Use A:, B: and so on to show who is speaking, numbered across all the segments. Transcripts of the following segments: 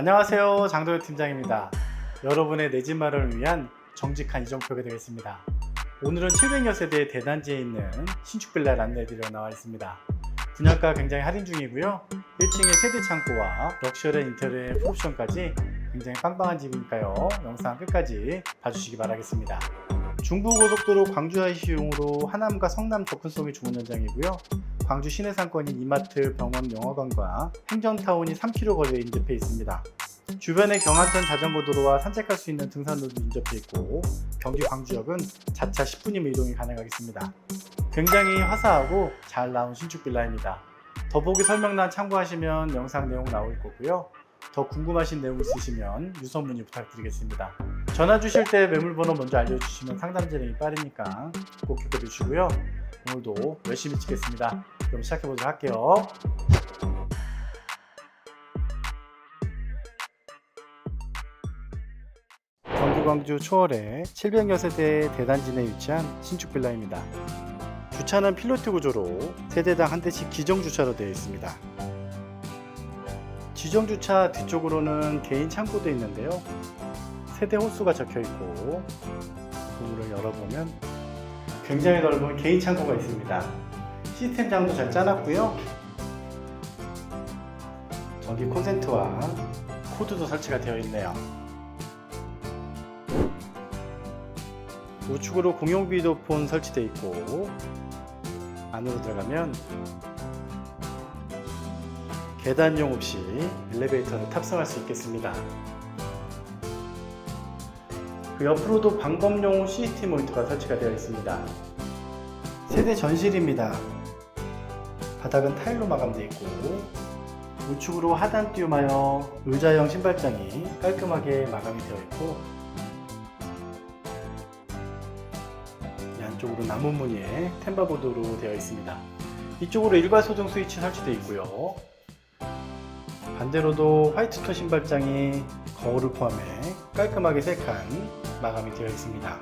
A: 안녕하세요. 장도현 팀장입니다. 여러분의 내 집 마련을 위한 정직한 이정표가 되겠습니다. 오늘은 700여 세대의 대단지에 있는 신축 빌라를 안내드리러 나와 있습니다. 분양가 굉장히 할인 중이고요. 1층에 세대 창고와 럭셔리한 인테리어의 풀옵션까지 굉장히 빵빵한 집이니까요. 영상 끝까지 봐주시기 바라겠습니다. 중부고속도로 광주 IC용으로 하남과 성남 접근성이 좋은 현장이고요. 광주 시내 상권인 이마트, 병원, 영화관과 행정타운이 3km 거리에 인접해 있습니다. 주변에 경안천 자전거 도로와 산책할 수 있는 등산로도 인접해 있고 경기 광주역은 자차 10분이면 이동이 가능하겠습니다. 굉장히 화사하고 잘 나온 신축 빌라입니다. 더보기 설명란 참고하시면 영상 내용 나올 거고요. 더 궁금하신 내용 있으시면 유선 문의 부탁드리겠습니다. 전화 주실 때 매물번호 먼저 알려주시면 상담 진행이 빠르니까 꼭 기억해 주시고요. 오늘도 열심히 찍겠습니다. 그럼 시작해 보도록 할게요. 경기 광주 초월에 700여 세대의 대단지 내에 위치한 신축 빌라입니다. 주차는 필로티 구조로 세대당 한 대씩 기정 주차로 되어 있습니다. 지정 주차 뒤쪽으로는 개인 창고도 있는데요. 세대 호수가 적혀 있고 문을 열어보면 굉장히 넓은 개인 창고가 있습니다. 시스템 장도 잘 짜놨고요. 전기 콘센트와 코드도 설치가 되어 있네요. 우측으로 공용 비디오폰 설치되어 있고 안으로 들어가면 계단용 없이 엘리베이터를 탑승할 수 있겠습니다. 그 옆으로도 방범용 CCTV 모니터가 설치가 되어 있습니다. 세대 전실입니다. 바닥은 타일로 마감되어 있고 우측으로 하단 띄움하여 의자형 신발장이 깔끔하게 마감이 되어 있고 이 안쪽으로 나무 무늬의 템바보드로 되어 있습니다. 이쪽으로 일괄 소등 스위치 설치되어 있고요. 반대로도 화이트톤 신발장이 거울을 포함해 깔끔하게 세칸 마감이 되어 있습니다.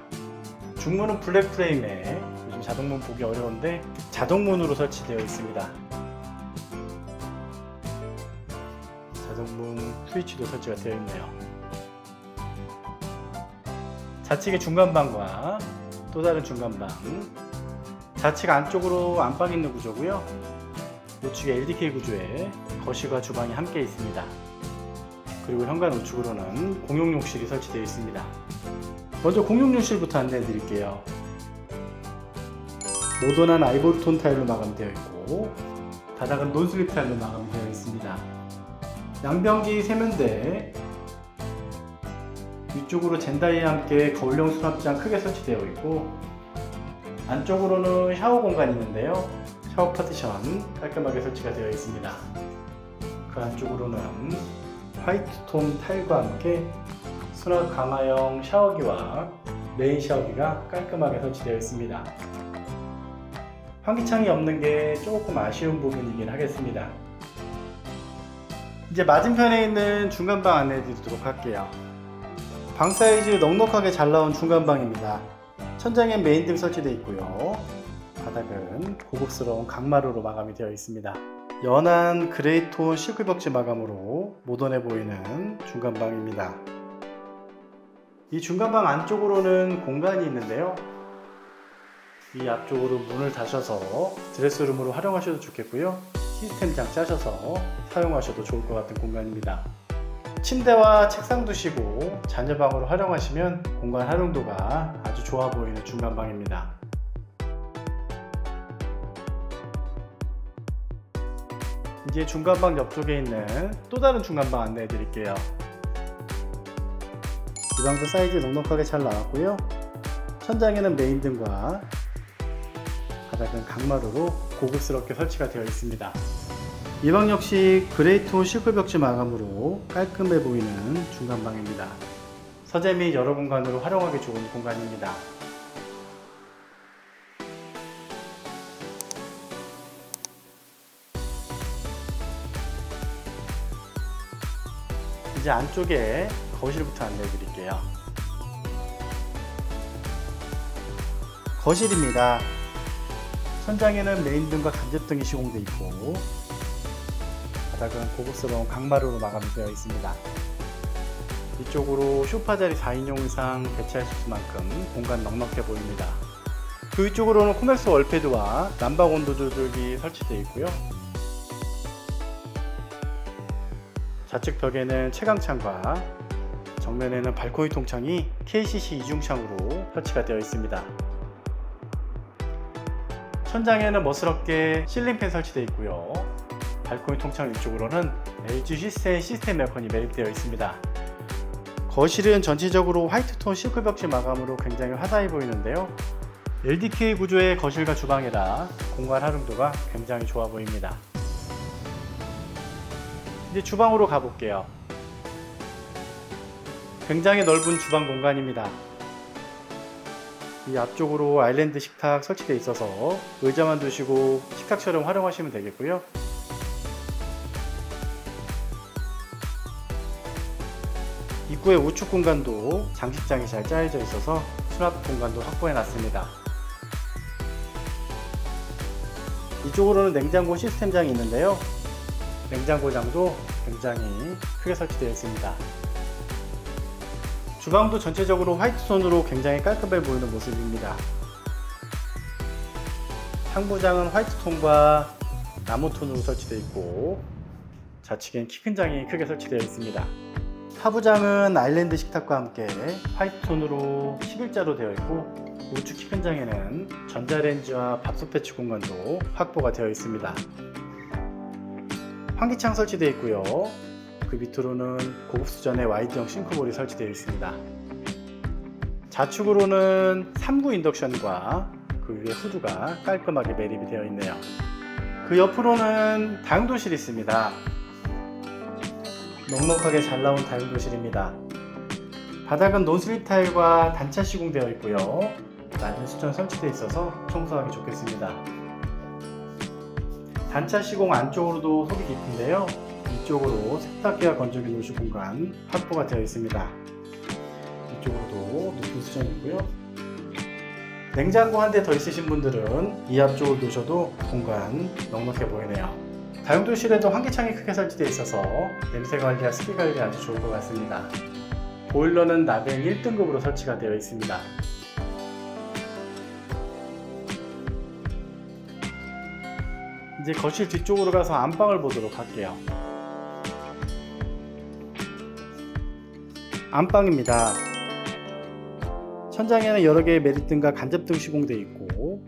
A: 중문은 블랙 프레임에 자동문 보기 어려운데 자동문으로 설치되어 있습니다. 자동문 스위치도 설치가 되어 있네요. 좌측의 중간방과 또 다른 중간방 좌측 안쪽으로 안방 있는 구조고요. 우측에 LDK 구조에 거실과 주방이 함께 있습니다. 그리고 현관 우측으로는 공용 욕실이 설치되어 있습니다. 먼저 공용 욕실부터 안내해 드릴게요. 모던한 아이보리톤 타일로 마감되어 있고 바닥은 논슬립 타일로 마감되어 있습니다. 양변기 세면대 위쪽으로 젠다이와 함께 거울형 수납장 크게 설치되어 있고 안쪽으로는 샤워 공간이 있는데요. 샤워 파티션 깔끔하게 설치가 되어 있습니다. 그 안쪽으로는 화이트톤 타일과 함께 수납 강화형 샤워기와 메인 샤워기가 깔끔하게 설치되어 있습니다. 환기창이 없는 게 조금 아쉬운 부분이긴 하겠습니다. 이제 맞은편에 있는 중간방 안내해 드리도록 할게요. 방 사이즈 넉넉하게 잘 나온 중간방입니다. 천장엔 메인등 설치되어 있고요. 바닥은 고급스러운 강마루로 마감이 되어 있습니다. 연한 그레이톤 실크벽지 마감으로 모던해 보이는 중간방입니다. 이 중간방 안쪽으로는 공간이 있는데요. 이 앞쪽으로 문을 닫아서 드레스룸으로 활용하셔도 좋겠고요. 시스템장 짜셔서 사용하셔도 좋을 것 같은 공간입니다. 침대와 책상 두시고 자녀방으로 활용하시면 공간 활용도가 아주 좋아 보이는 중간방입니다. 이제 중간방 옆쪽에 있는 또 다른 중간방 안내해 드릴게요. 이 방도 사이즈 넉넉하게 잘 나왔고요. 천장에는 메인등과 바닥은 강마루로 고급스럽게 설치가 되어 있습니다. 이 방 역시 그레이톤 실크 벽지 마감으로 깔끔해 보이는 중간방입니다. 서재 및 여러 공간으로 활용하기 좋은 공간입니다. 이제 안쪽에 거실부터 안내해 드릴게요. 거실입니다. 천장에는 메인등과 간접등이 시공되어 있고 바닥은 고급스러운 강마루로 마감이 되어 있습니다. 이쪽으로 쇼파 자리 4인용 이상 있을 만큼 공간 넉넉해 보입니다. 그 위쪽으로는 코맥스 월패드와 난방 온도 조절기 설치되어 있고요. 좌측 벽에는 채광창과 정면에는 발코니 통창이 KCC 이중창으로 설치가 되어 있습니다. 천장에는 멋스럽게 실링팬 설치되어 있고요. 발코니 통창 위쪽으로는 LG 시스템 시스템 에어컨이 매립되어 있습니다. 거실은 전체적으로 화이트톤 실크 벽지 마감으로 굉장히 화사해 보이는데요. LDK 구조의 거실과 주방이라 공간 활용도가 굉장히 좋아 보입니다. 이제 주방으로 가볼게요. 굉장히 넓은 주방 공간입니다. 이 앞쪽으로 아일랜드 식탁 설치되어 있어서 의자만 두시고 식탁처럼 활용하시면 되겠고요. 입구의 우측 공간도 장식장이 잘 짜여져 있어서 수납 공간도 확보해 놨습니다. 이쪽으로는 냉장고 시스템장이 있는데요. 냉장고장도 굉장히 크게 설치되어 있습니다. 주방도 전체적으로 화이트톤으로 굉장히 깔끔해 보이는 모습입니다. 상부장은 화이트톤과 나무톤으로 설치되어 있고 좌측엔 키큰장이 크게 설치되어 있습니다. 하부장은 아일랜드 식탁과 함께 화이트톤으로 11자로 되어 있고 우측 키큰장에는 전자레인지와 밥솥 배치 공간도 확보가 되어 있습니다. 환기창 설치되어 있고요. 그 밑으로는 고급 수준의 와이드형 싱크볼이 설치되어 있습니다. 좌측으로는 3구 인덕션과 그 위에 후드가 깔끔하게 매립이 되어 있네요. 그 옆으로는 다용도실이 있습니다. 넉넉하게 잘 나온 다용도실입니다. 바닥은 논슬립 타일과 단차 시공되어 있고요. 낮은 수전 설치되어 있어서 청소하기 좋겠습니다. 단차 시공 안쪽으로도 속이 깊은데요. 이쪽으로 세탁기와 건조기 노실 공간 확보가 되어 있습니다. 이쪽으로도 높은 수전이 있고요. 냉장고 한 대 더 있으신 분들은 이 앞쪽을 두셔도 공간 넉넉해 보이네요. 다용도실에도 환기창이 크게 설치되어 있어서 냄새 관리와 습기 관리 아주 좋을 것 같습니다. 보일러는 나벨 1등급으로 설치가 되어 있습니다. 이제 거실 뒤쪽으로 가서 안방을 보도록 할게요. 안방입니다. 천장에는 여러 개의 메리등과 간접등 시공되어 있고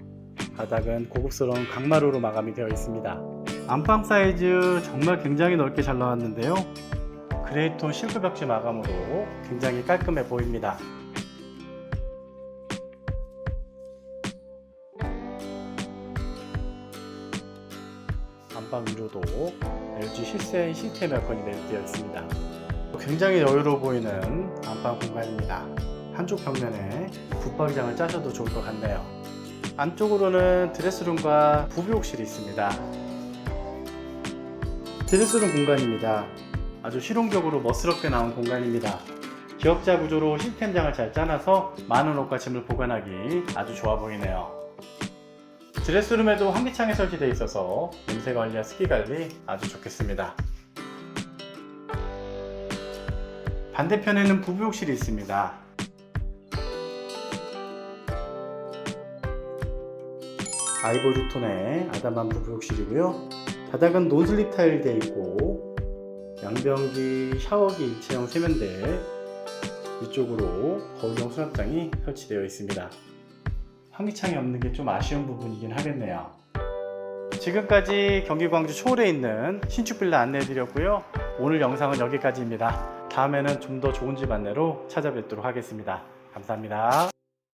A: 바닥은 고급스러운 강마루로 마감이 되어 있습니다. 안방 사이즈 정말 굉장히 넓게 잘 나왔는데요. 그레이톤 실크 벽지 마감으로 굉장히 깔끔해 보입니다. 안방 위로도 LG 실센 시스템 에어컨이 내립되어 있습니다. 굉장히 여유로워 보이는 안방 공간입니다. 한쪽 벽면에 붙박이장을 짜셔도 좋을 것 같네요. 안쪽으로는 드레스룸과 부부욕실이 있습니다. 드레스룸 공간입니다. 아주 실용적으로 멋스럽게 나온 공간입니다. 기역자 구조로 시스템장을 잘 짜놔서 많은 옷과 짐을 보관하기 아주 좋아 보이네요. 드레스룸에도 환기창이 설치되어 있어서 냄새 관리와 습기 관리 아주 좋겠습니다. 반대편에는 부부욕실이 있습니다. 아이보리 톤의 아담한 부부욕실이고요. 바닥은 논슬립 타일 되어 있고 양변기, 샤워기 일체형 세면대 위쪽으로 거울형 수납장이 설치되어 있습니다. 환기창이 없는 게 좀 아쉬운 부분이긴 하겠네요. 지금까지 경기 광주 초월에 있는 신축 빌라 안내해드렸고요. 오늘 영상은 여기까지입니다. 다음에는 좀 더 좋은 집 안내로 찾아뵙도록 하겠습니다. 감사합니다.